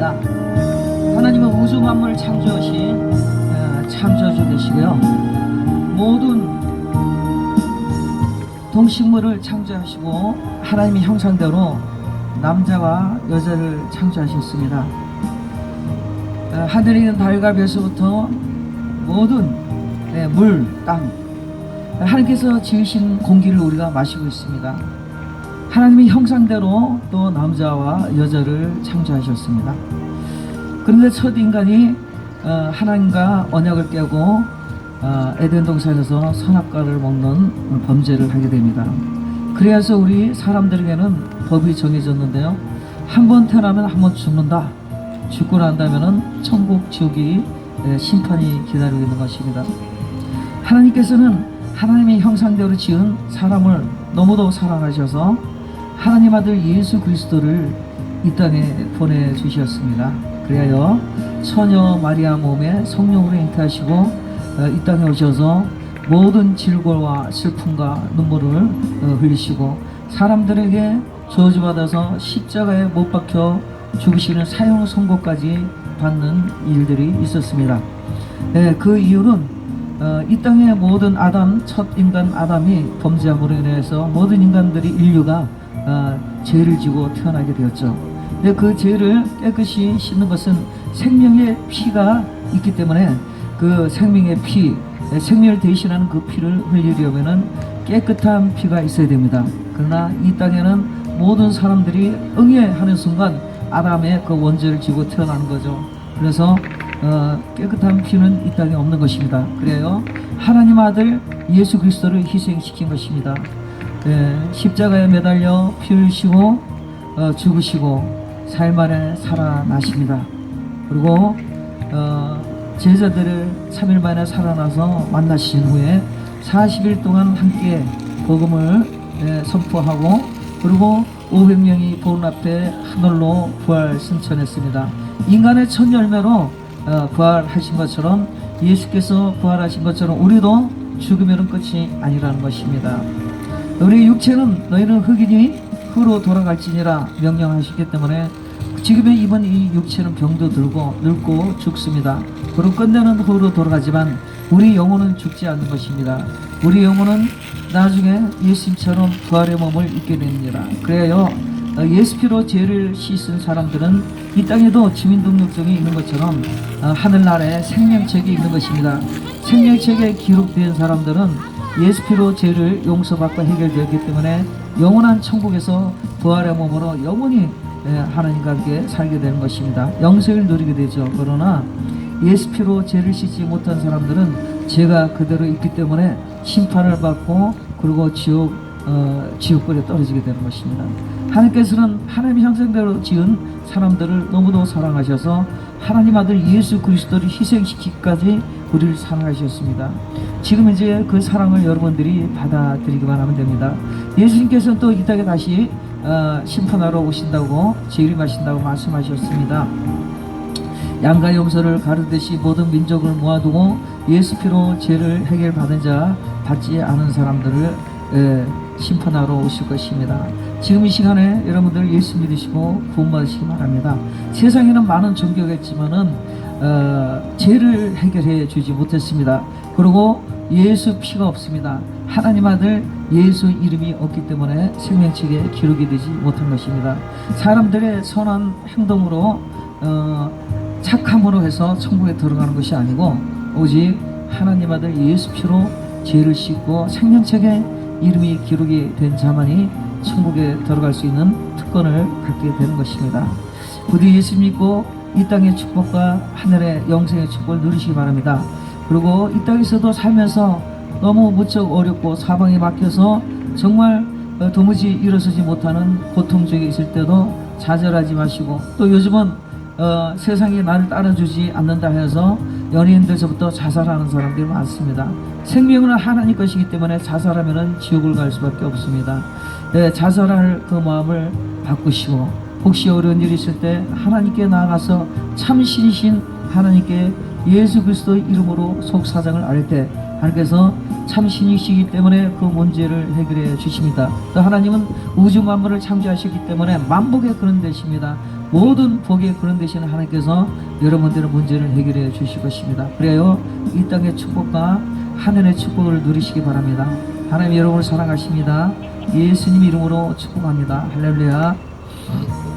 기도합니다. 하나님은 우주 만물을 창조하신 어, 창조주 되시고요. 모든 동식물을 창조하시고 하나님의 형상대로 남자와 여자를 창조하셨습니다. 어, 하늘에 있는 달과 별서부터 모든 네, 물, 땅 하나님께서 지으신 공기를 우리가 마시고 있습니다. 하나님의 형상대로 또 남자와 여자를 창조하셨습니다. 그런데 첫 인간이 어, 하나님과 언약을 깨고 어, 에덴 동산에서 선악과를 먹는 범죄를 하게 됩니다. 그래서 우리 사람들에게는 법이 정해졌는데요. 한 번 태어나면 한 번 죽는다. 죽고 난다면은 천국 지옥이 에, 심판이 기다리고 있는 것입니다. 하나님께서는 하나님의 형상대로 지은 사람을 너무도 사랑하셔서 하나님 아들 예수 그리스도를 이 땅에 보내주셨습니다. 그리하여 처녀 마리아 몸에 성령으로 잉태하시고 어, 이 땅에 오셔서 모든 질고와 슬픔과 눈물을 어, 흘리시고 사람들에게 저주받아서 십자가에 못 박혀 죽으시는 사형 선고까지 받는 일들이 있었습니다. 네, 그 이유는 어, 이 땅의 모든 아담, 첫 인간 아담이 범죄함으로 인해서 모든 인간들이 인류가 어, 죄를 지고 태어나게 되었죠. 근데 그 죄를 깨끗이 씻는 것은 생명의 피가 있기 때문에 그 생명의 피, 생명을 대신하는 그 피를 흘리려면은 깨끗한 피가 있어야 됩니다. 그러나 이 땅에는 모든 사람들이 응애하는 순간 아담의 그 원죄를 지고 태어나는 거죠. 그래서 어, 깨끗한 피는 이 땅에 없는 것입니다. 그래요. 하나님 아들 예수 그리스도를 희생시킨 것입니다. 예, 십자가에 매달려 피 흘리시고 어, 죽으시고 사일 만에 살아나십니다. 그리고 어, 제자들을 3일 만에 살아나서 만나신 후에 40일 동안 함께 복음을 예, 선포하고 그리고 500명이 보는 앞에 하늘로 부활 승천했습니다. 인간의 첫 열매로 어, 부활하신 것처럼 예수께서 부활하신 것처럼 우리도 죽으면 끝이 아니라는 것입니다. 우리 육체는 너희는 흙이니 흙으로 돌아갈지니라 명령하셨기 때문에 지금의 이번 이 육체는 병도 들고 늙고 죽습니다. 그리고 끝내는 흙으로 돌아가지만 우리 영혼은 죽지 않는 것입니다. 우리 영혼은 나중에 예수님처럼 부활의 몸을 입게 됩니다. 그래요. 어, 예수 피로 죄를 씻은 사람들은 이 땅에도 주민등록증이 있는 것처럼 어, 하늘나라에 생명책이 있는 것입니다. 생명책에 기록된 사람들은 예수 피로 죄를 용서받고 해결되었기 때문에 영원한 천국에서 부활의 몸으로 영원히 예, 하나님과 함께 살게 되는 것입니다. 영생을 누리게 되죠. 그러나 예수 피로 죄를 씻지 못한 사람들은 죄가 그대로 있기 때문에 심판을 받고 그리고 지옥 어, 지옥불에 떨어지게 되는 것입니다. 하나님께서는 하나님의 형상대로 지은 사람들을 너무도 사랑하셔서 하나님 아들 예수 그리스도를 희생시키기까지 우리를 사랑하셨습니다. 지금 이제 그 사랑을 여러분들이 받아들이기만 하면 됩니다. 예수님께서는 또 이 땅에 다시 어, 심판하러 오신다고 재림하신다고 말씀하셨습니다. 양가 용서를 가르듯이 모든 민족을 모아두고 예수 피로 죄를 해결받은 자 받지 않은 사람들을 에, 심판하러 오실 것입니다. 지금 이 시간에 여러분들 예수 믿으시고 구원받으시기 바랍니다. 세상에는 많은 종교가 있지만은 어, 죄를 해결해 주지 못했습니다. 그리고 예수 피가 없습니다. 하나님 아들 예수 이름이 없기 때문에 생명책에 기록이 되지 못한 것입니다. 사람들의 선한 행동으로 어, 착함으로 해서 천국에 들어가는 것이 아니고 오직 하나님 아들 예수 피로 죄를 씻고 생명책에 이름이 기록이 된 자만이 천국에 들어갈 수 있는 특권을 갖게 되는 것입니다. 부디 예수 믿고 이 땅의 축복과 하늘의 영생의 축복을 누리시기 바랍니다. 그리고 이 땅에서도 살면서 너무 무척 어렵고 사방에 막혀서 정말 어, 도무지 일어서지 못하는 고통 중에 있을 때도 좌절하지 마시고 또 요즘은 어, 세상이 나를 따라주지 않는다 해서 연예인들서부터 자살하는 사람들이 많습니다. 생명은 하나님 것이기 때문에 자살하면 지옥을 갈 수밖에 없습니다. 네, 자살할 그 마음을 바꾸시고 혹시 어려운 일이 있을 때 하나님께 나아가서 참 신이신 하나님께 예수 그리스도 이름으로 속사정을 알 때 하나님께서 참 신이시기 때문에 그 문제를 해결해 주십니다. 또 하나님은 우주 만물을 창조하셨기 때문에 만복의 그런 되십니다. 모든 복이 그런 대신 하나님께서 여러분들의 문제를 해결해 주실 것입니다. 그래요. 이 땅의 축복과 하늘의 축복을 누리시기 바랍니다. 하나님 여러분을 사랑하십니다. 예수님 이름으로 축복합니다. 할렐루야.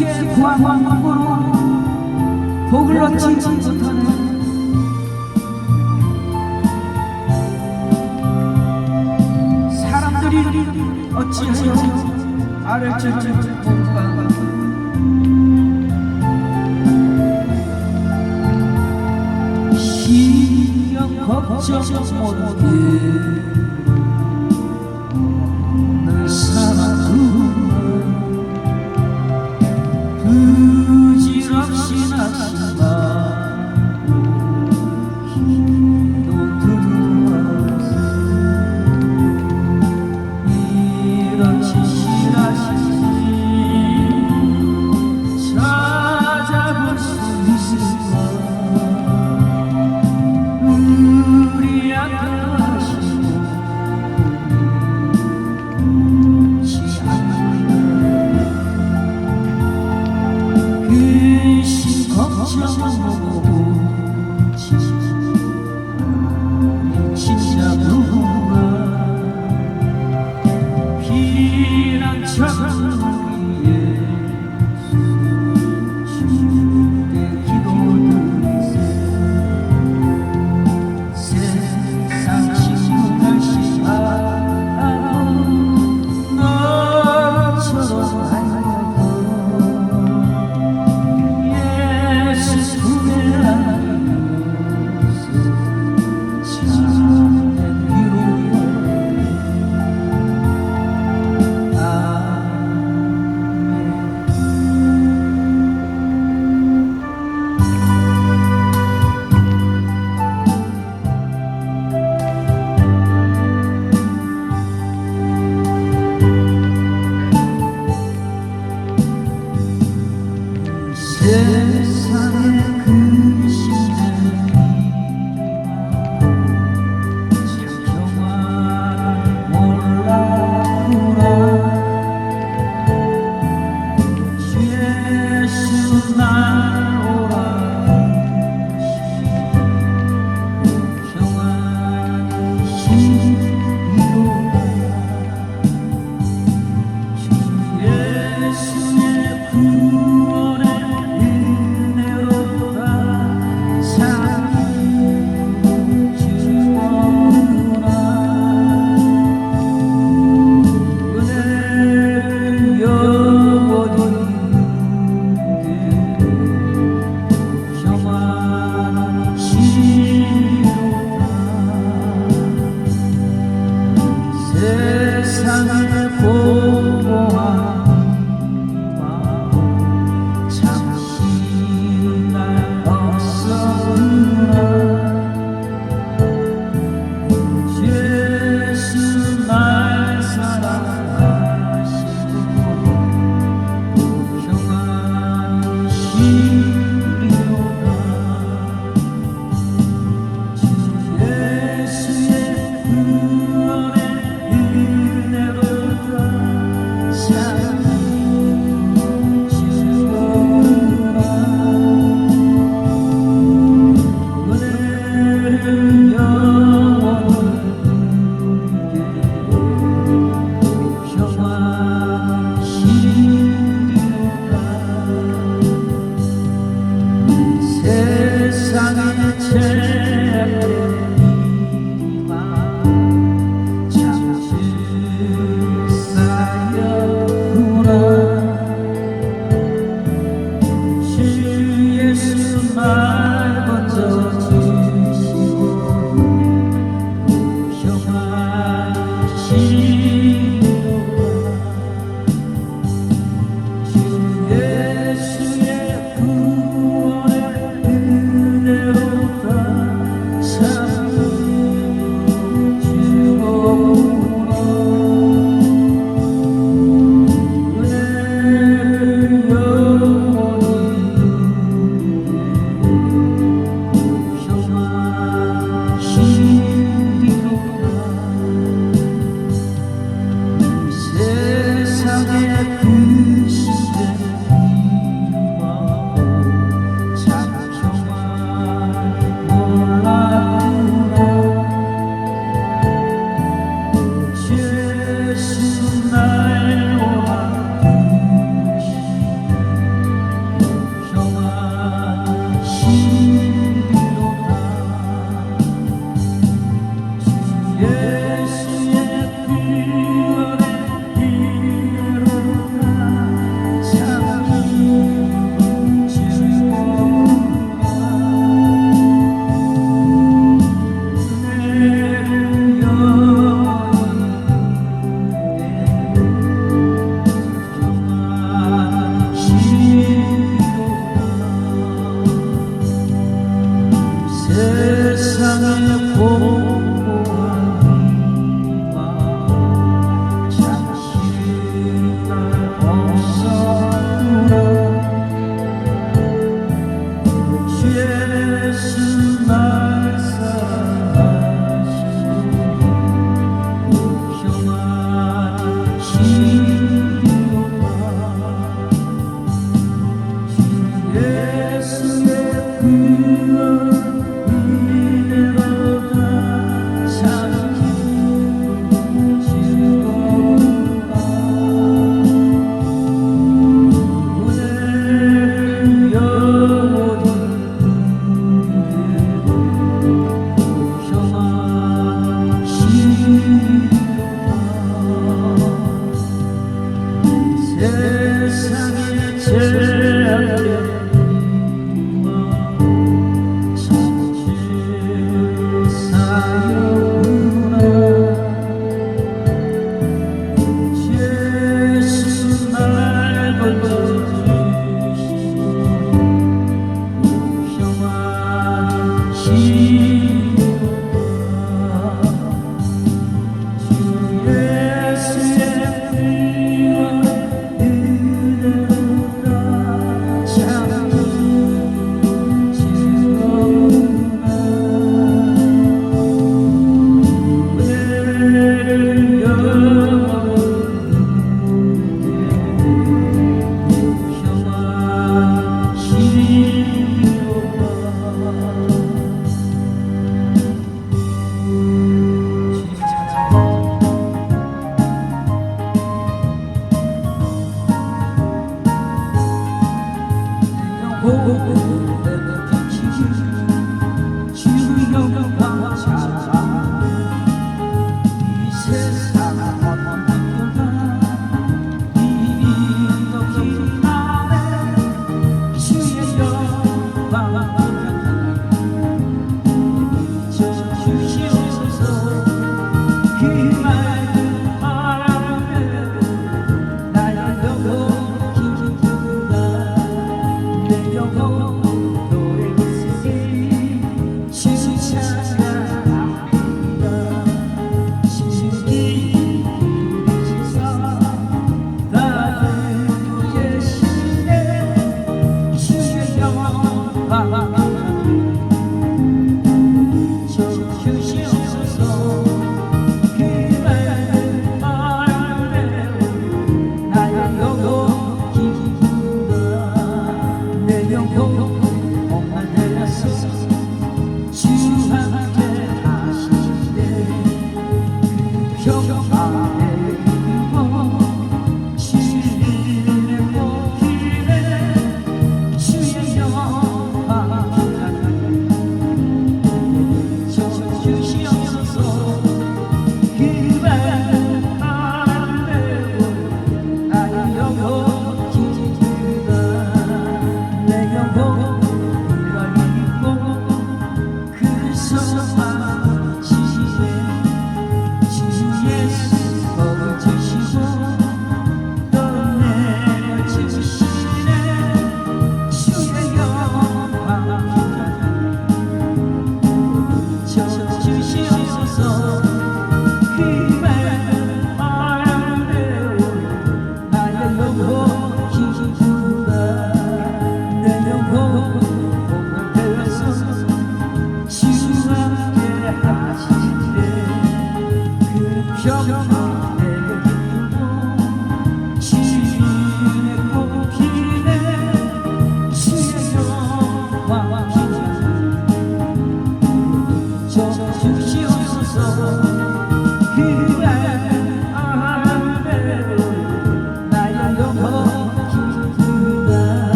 수치에 부한 광고로 복을 얻지 못하네 어찌하여 아를 찔찔 못가 시력 걱정 못해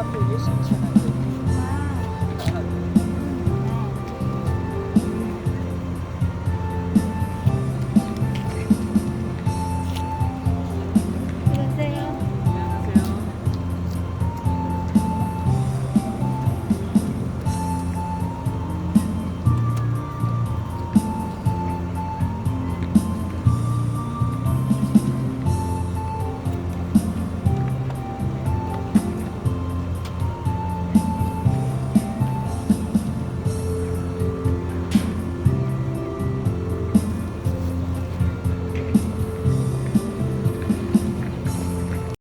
Aku tulis.